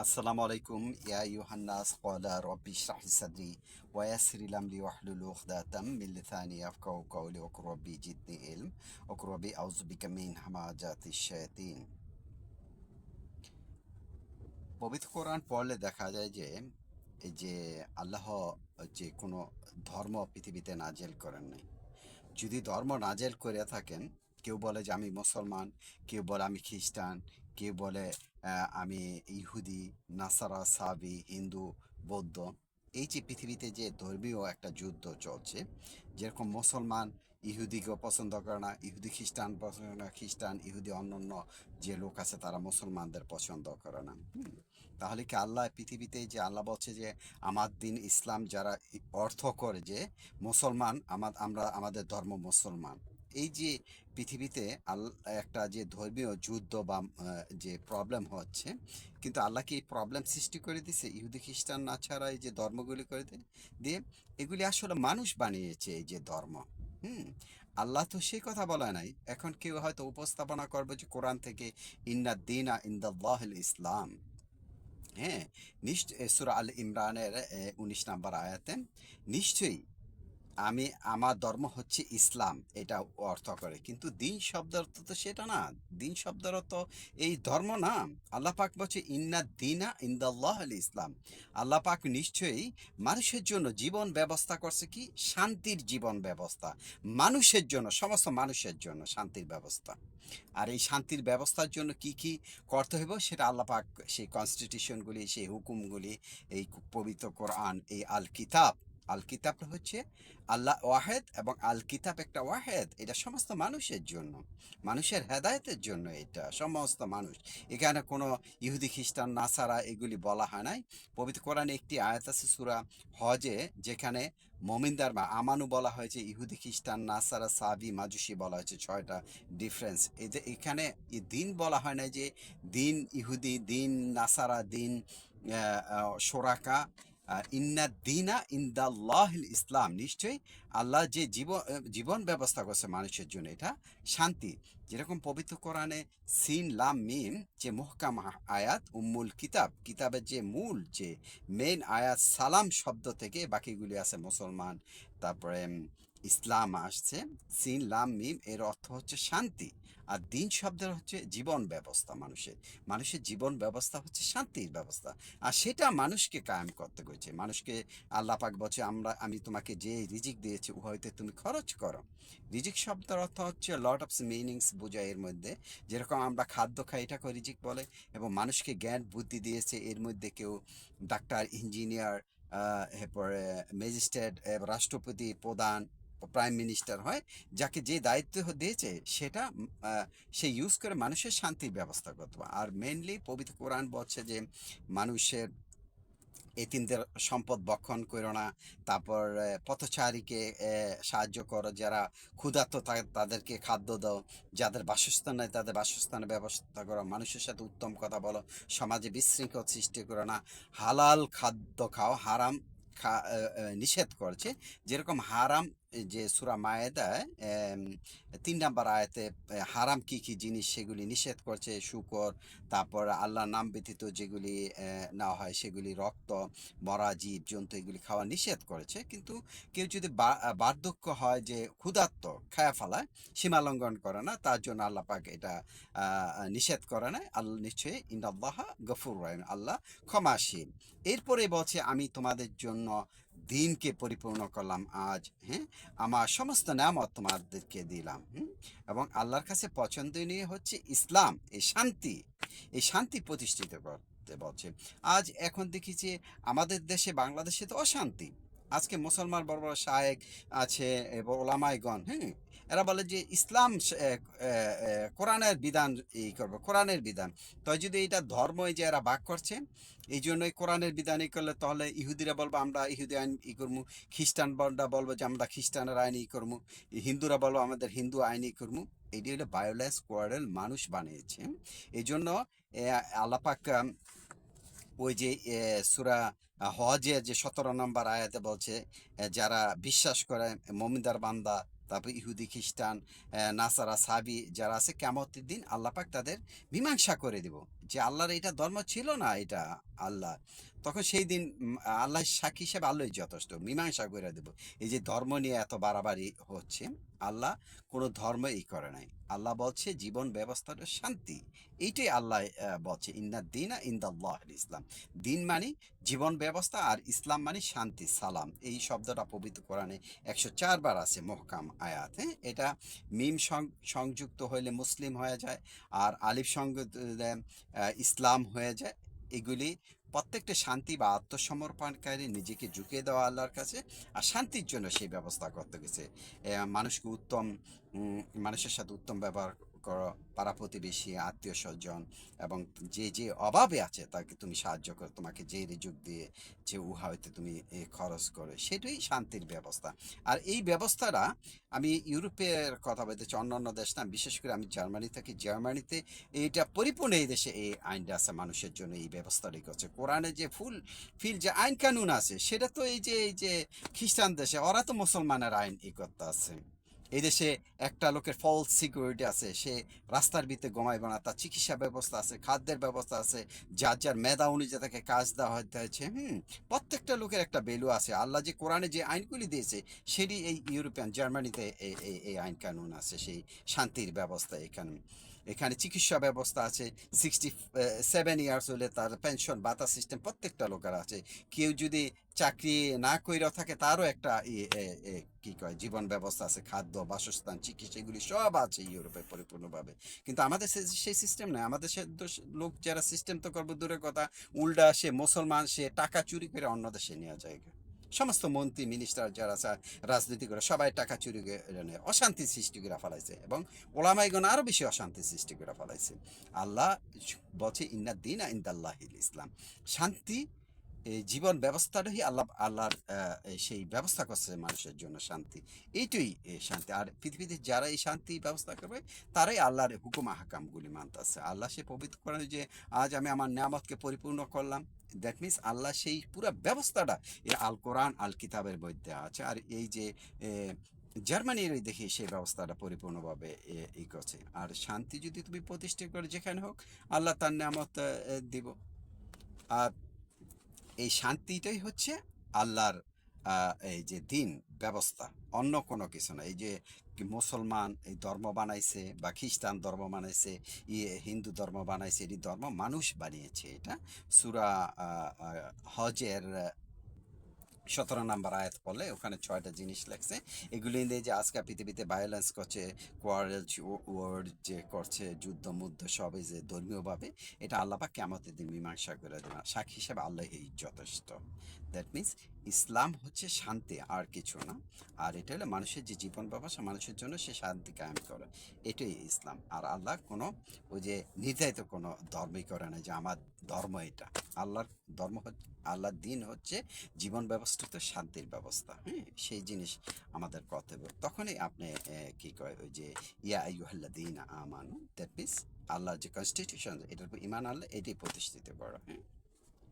আসসালামু আলাইকুম, ইয়া ইউহান্নাস, ক্বালা রাব্বি ইশরাহ সাদরি ওয়া ইয়াসসির আমরি ওয়াহলুল উকদাতাম মিন লিসানি ইয়াফকাহু কওলি ওয়া রাব্বি জিদনি ইলম ওয়া রাব্বি আউযু বিকা মিন হামাজাতিশ শায়াতিন। পবিত্র কোরআন পড়লে দেখা যায় যে যে আল্লাহ যে কোনো ধর্ম পৃথিবীতে নাজেল করেন নাই। যদি ধর্ম নাজেল করে থাকেন, কেউ বলে যে আমি মুসলমান, কেউ বলে আমি খ্রিস্টান কেউ বলে আমি ইহুদি, নাসারা, সাবি, হিন্দু, বৌদ্ধ, এই যে পৃথিবীতে যে ধর্মীয় একটা যুদ্ধ চলছে, যেরকম মুসলমান ইহুদিকেও পছন্দ করে না, ইহুদি খ্রিস্টান পছন্দ না, খ্রিস্টান, ইহুদি অন্যান্য যে লোক আছে তারা মুসলমানদের পছন্দ করে না। তাহলে কি আল্লাহ পৃথিবীতে যে আল্লাহ বলছে যে, আমার দিন ইসলাম যারা অর্থ করে যে, মুসলমান আমার আমরা, আমাদের ধর্ম মুসলমান। এই যে পৃথিবীতে একটা যে ধর্মীয় যুদ্ধ বা যে প্রবলেম হচ্ছে, কিন্তু আল্লাহ কি প্রবলেম সৃষ্টি করে দিছে ইহুদি, খ্রিস্টান না ছাড়া এই যে ধর্মগুলি করে দিয়ে এগুলি আসলে মানুষ বানিয়েছে এই যে ধর্ম, হুম? আল্লাহ তো সেই কথা বলা নাই। এখন কেউ হয়তো উপস্থাপনা করবে যে কোরআন থেকে ইন্না দিনা ইন্দাল্লাহ ইসলাম হ্যাঁ? নিশ্চয় সুরা আল ইমরানের উনিশ নাম্বার আয়াতে, নিশ্চয়ই আমি, আমার ধর্ম হচ্ছে ইসলাম, এটা অর্থ করে। কিন্তু দিন শব্দের অর্থ তো সেটা না। দিন শব্দের অর্থ এই ধর্ম না। আল্লাহ পাক বলছে, ইন্না দিনা ইন্দাল্লাহ আল ইসলাম। আল্লাহ পাক নিশ্চয়ই মানুষের জন্য জীবন ব্যবস্থা করছে কি? শান্তির জীবন ব্যবস্থা। মানুষের জন্য, সমস্ত মানুষের জন্য শান্তির ব্যবস্থা। আর এই শান্তির ব্যবস্থার জন্য কি কি করতে হবে সেটা আল্লাহ পাক সেই কনস্টিটিউশনগুলি সেই হুকুমগুলি, এই পবিত্র কোরআন, এই আল কিতাব আল কিতাবটা হচ্ছে আল্লাহ ওয়াহেদ এবং আল কিতাব একটা ওয়াহেদ। এটা সমস্ত মানুষের জন্য, মানুষের হেদায়েতের জন্য এটা, সমস্ত মানুষ। এখানে কোনো ইহুদি, খ্রিস্টান, নাসারা এগুলি বলা হয় নাই। পবিত্র কোরআনে একটি আয়াত আছে সুরা হজে, যেখানে মমিনদার বা আমানু বলা হয়েছে, ইহুদি, খ্রিস্টান, নাসারা, সাবি, মাজুসি বলা হয়েছে ছয়টা ডিফারেন্স এই যে এখানে দিন বলা হয় না যে দিন ইহুদি, দিন নাসারা, দিন সোরাকা ইন্না দিনা ইন্দাল্লাহ ইসলাম। নিশ্চয়ই আল্লাহ যে জীবন জীবন ব্যবস্থা করছে মানুষের জন্য, এটা শান্তি। যেরকম পবিত্র কোরআনে সিন, লাম, মিম, যে মুহকাম আয়াত, উম্মুল কিতাব, কিতাবের যে মূল, যে মেন আয়াত, সালাম শব্দ থেকে বাকিগুলি আছে মুসলমান, তারপরে ইসলাম আসছে। সিন, লাম, মিম, এর অর্থ হচ্ছে শান্তি। আর দিন শব্দের হচ্ছে জীবন ব্যবস্থা মানুষের। মানুষের জীবন ব্যবস্থা হচ্ছে শান্তির ব্যবস্থা। আর সেটা মানুষকে কায়েম করতে হয়েছে মানুষকে আল্লাহ পাক আমরা, আমি তোমাকে যে রিজিক দিয়েছি উভয়তে তুমি খরচ করো। রিজিক শব্দের অর্থ হচ্ছে লট অফ মিনিংস বোঝায় এর মধ্যে। যেরকম আমরা খাদ্য খাই এটাকে রিজিক বলে। এবং মানুষকে জ্ঞান, বুদ্ধি দিয়েছে এর মধ্যে কেউ। ডাক্তার, ইঞ্জিনিয়ার এরপরে ম্যাজিস্ট্রেট রাষ্ট্রপতি প্রধান প্রাইম মিনিস্টার হয়, যাকে যে দায়িত্ব দিয়েছে সেটা সে ইউজ করে মানুষের শান্তির ব্যবস্থা করতে। আর মেনলি পবিত্র কোরআন বলছে যে, মানুষের এতিমদের সম্পদ বক্ষণ করো না, তারপর পথচারীকে সাহায্য করো, যারা ক্ষুধার্ত তাদেরকে খাদ্য দাও, যাদের বাসস্থান নেই তাদের বাসস্থানের ব্যবস্থা করো, মানুষের সাথে উত্তম কথা বলো, সমাজে বিশৃঙ্খল সৃষ্টি করো না, হালাল খাদ্য খাও, হারাম খা নিষেধ করছে, যেরকম হারাম যে সুরা মায়েদায় তিন নাম্বার আয়াতে হারাম কি কি জিনিস সেগুলি নিষেধ করছে, শুকর, তারপর আল্লাহর নাম ব্যতীত যেগুলি নেওয়া হয় সেগুলি রক্ত, মরা জীব, জন্তু এগুলি খাওয়া নিষেধ করেছে। কিন্তু কেউ যদি বার্ধক্য হয় যে ক্ষুধার্ত, খায়া ফেলায়, সীমা লঙ্ঘন করে না, তার জন্য আল্লাহ পাক এটা নিষেধ করে না আল্লাহ নিশ্চয়ই ইন্দাল্লাহ গফুর রহিম, আল্লাহ ক্ষমাসীন এরপরে বলছে, আমি তোমাদের জন্য দিনকে পরিপূর্ণ করলাম আজ হ্যাঁ আমার সমস্ত নামত তোমাদেরকে দিলাম, হুম? এবং আল্লাহর কাছে পছন্দনীয় হচ্ছে ইসলাম, এই শান্তি এই শান্তি প্রতিষ্ঠিত করতে বলছে আজ এখন দেখি যে আমাদের দেশে, বাংলাদেশে তো অশান্তি আজকে মুসলমান বড় বড় শায়েক আছে ওলামাইগণ হ্যাঁ এরা বলে যে ইসলাম কোরআনের বিধান এই করবে, কোরআনের বিধান। তো যদি এটা ধর্ম এই যে এরা বাক করছে এই জন্যই কোরআনের বিধান ই করলে তাহলে ইহুদিরা বলব, আমরা ইহুদি আইন ই করব খ্রিস্টান বলরা বলব যে আমরা খ্রিস্টানের আইন ই করব হিন্দুরা বলব আমাদের হিন্দু আইন ই করব এটি হলো বায়োলেন্স কোয়ারেল মানুষ বানিয়েছে এই জন্য আল্লাপাক ওই যে সুরা হজে যে সতেরো নম্বর আয়াতে বলছে যারা বিশ্বাস করে মমিদার বান্দা, তারপর ইহুদি খ্রিস্টান নাসারা সাবি যারা আছে কেমতের দিন আল্লাপাক তাদের মীমাংসা করে দিব। যে আল্লাহর এটা ধর্ম ছিল না এটা আল্লাহ। তখন সেই দিন আল্লাহ সাক্ষী হিসেবে আল্লাহই যথেষ্ট। মীমাংসা করে দেব। এই যে ধর্ম নিয়ে এত বাড়াবাড়ি হচ্ছে, আল্লাহ কোনো ধর্ম এই করে নাই। আল্লাহ বলছে জীবন ব্যবস্থাটা শান্তি। এইটাই আল্লাহ বলছে, ইন্না দিনা ইন্দাল্লাহ ইসলাম। দিন মানে জীবন ব্যবস্থা আর ইসলাম মানে শান্তি, সালাম। এই শব্দটা পবিত্র কোরআনে একশো চারবার আছে মহকাম আয়াত হ্যাঁ? এটা মিম সংযুক্ত হইলে মুসলিম হয়ে যায়, আর আলিফ সঙ্গ ইসলাম হয়ে যায়। এগুলি প্রত্যেকটা শান্তি বা আত্মসমর্পণকারী নিজেকে ঝুঁকিয়ে দেওয়া আল্লাহর কাছে আর শান্তির জন্য সেই ব্যবস্থা করতে গেছে। মানুষকে উত্তম মানুষের সাথে উত্তম ব্যবহার পাড়া প্রতিবেশী, আত্মীয় স্বজন এবং যে যে অভাবে আছে তাকে তুমি সাহায্য করো, তোমাকে যে রিজুক দিয়ে যে উহা হইতে তুমি খরচ করো, সেটাই শান্তির ব্যবস্থা। আর এই ব্যবস্থাটা আমি ইউরোপের কথা বলতে বলতেছি, অন্যান্য দেশ না, বিশেষ করে আমি জার্মানি থাকি, জার্মানিতে এইটা পরিপূর্ণ এই দেশে এই আইনটা আছে, মানুষের জন্য এই ব্যবস্থাটি করছে। কোরআনে যে ফুল, ফিল যে আইন কানুন আছে, সেটা তো এই যে এই যে খ্রিস্টান দেশে, ওরা তো মুসলমানের আইন এই করতে আছে এই দেশে একটা লোকের ফলস সিকিউরিটি আছে, সে রাস্তার ভিতরে গমায় বানা তার চিকিৎসা ব্যবস্থা আছে, খাদ্যের ব্যবস্থা আছে, যার যার মেধা অনুযায়ী তাকে কাজ দেওয়া হয়েছে, হুম, প্রত্যেকটা লোকের একটা ভ্যালু আছে। আল্লাহ যে কোরআনে যে আইনগুলি দিয়েছে, সেটি এই ইউরোপিয়ান, জার্মানিতে এই এই এই আইন কানুন আছে, সেই শান্তির ব্যবস্থা এখানে। এখানে চিকিৎসা ব্যবস্থা আছে সিক্সটি সেভেন ইয়ার্স হলে তার পেনশন বাতা সিস্টেম প্রত্যেকটা লোকের আছে। কেউ যদি চাকরি না কইরাও থাকে, তারও একটা কি কয়, জীবন ব্যবস্থা আছে, খাদ্য, বাসস্থান, চিকিৎসা, এগুলি সব আছে ইউরোপে পরিপূর্ণভাবে। কিন্তু আমাদের সেই সিস্টেম নাই। আমাদের সে লোক যারা সিস্টেম তো করব, দূরের কথা, উল্টা সে মুসলমান, সে টাকা চুরি করে অন্য দেশে নেওয়া যায়। সমস্ত মন্ত্রী মিনিস্টার যারা রাজনীতি করে সবাই টাকা চুরি করে অশান্তি সৃষ্টি করে ফেলাইছে এবং ওলামাইগণ আরও বেশি অশান্তি সৃষ্টি করে ফেলাইছে। আল্লাহ বলছে, ইন্না দিন ইন্দাল্লাহ ইসলাম। শান্তি, এই জীবন ব্যবস্থাটাই আল্লাহ, আল্লাহর সেই ব্যবস্থা করছে মানুষের জন্য শান্তি। এইটাই শান্তি। আর পৃথিবীতে যারা এই শান্তি ব্যবস্থা করবে, তারাই আল্লাহর হুকুম হাকামগুলি মানতেছে আল্লাহ সে পবিত্র করেন যে, আজ আমি আমার নিয়ামতকে পরিপূর্ণ করলাম। দ্যাট মিনস আল্লাহ সেই পুরো ব্যবস্থাটা এই আল কোরআন, আল কিতাবের মধ্যে আছে। আর এই যে জার্মানির দেখি সেই ব্যবস্থাটা পরিপূর্ণভাবে এ- ই করছে। আর শান্তি যদি তুমি প্রতিষ্ঠা করে যেখানে হোক, আল্লাহ তার নামত দিব। আর এই শান্তিটাই হচ্ছে আল্লাহর এই যে দিন, ব্যবস্থা, অন্য কোনো কিছু না। এই যে মুসলমান এই ধর্ম বানাইছে বা খ্রিস্টান ধর্ম বানাইছে ইয়ে হিন্দু ধর্ম বানাইছে, এটি ধর্ম মানুষ বানিয়েছে। এটা সুরা হজের সতেরো নাম্বার আয়াত পড়লে ওখানে ছয়টা জিনিস লেখছে। এগুলি দিয়ে যে আজকে পৃথিবীতে ভায়োলেন্স করছে কোয়ারেল ওয়ার্ড যে করছে, যুদ্ধ, মুদ্ধ সবে যে ধর্মীয়ভাবে, এটা আল্লাপা কেমতের দিন মীমাংসা করে দেবে সাক্ষী হিসেবে আল্লাহ এই যথেষ্ট। দ্যাট মিনস ইসলাম হচ্ছে শান্তি, আর কিছু না। আর এটা হলো মানুষের যে জীবন ব্যবস্থা মানুষের জন্য সে শান্তি কায়েম করে। এটাই ইসলাম। আর আল্লাহ কোনো ওই যে নির্ধারিত কোনো ধর্মই করে না যে আমার ধর্ম এটা। আল্লাহর ধর্ম হচ্ছে, আল্লাহর দিন হচ্ছে জীবন ব্যবস্থাতে শান্তির ব্যবস্থা হ্যাঁ সেই জিনিস আমাদের কর্তব্য তখনই আপনি কি কয়, ওই যে, ইয়া আইয়ুহাল্লাদিন আমানু, দ্যাট মিনস আল্লাহর যে কনস্টিটিউশন এটার উপর ইমান আল্লাহ এটাই প্রতিষ্ঠিত করো হ্যাঁ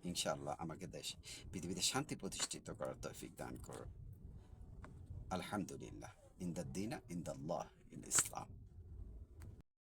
ইনশাআল্লাহ আমাকে দেশ, পৃথিবীতে শান্তি প্রতিষ্ঠিত করার তৌফিক দান করো। আলহামদুলিল্লাহ। ইন দ্য দিনা ইন দ্য ইন ইসলাম।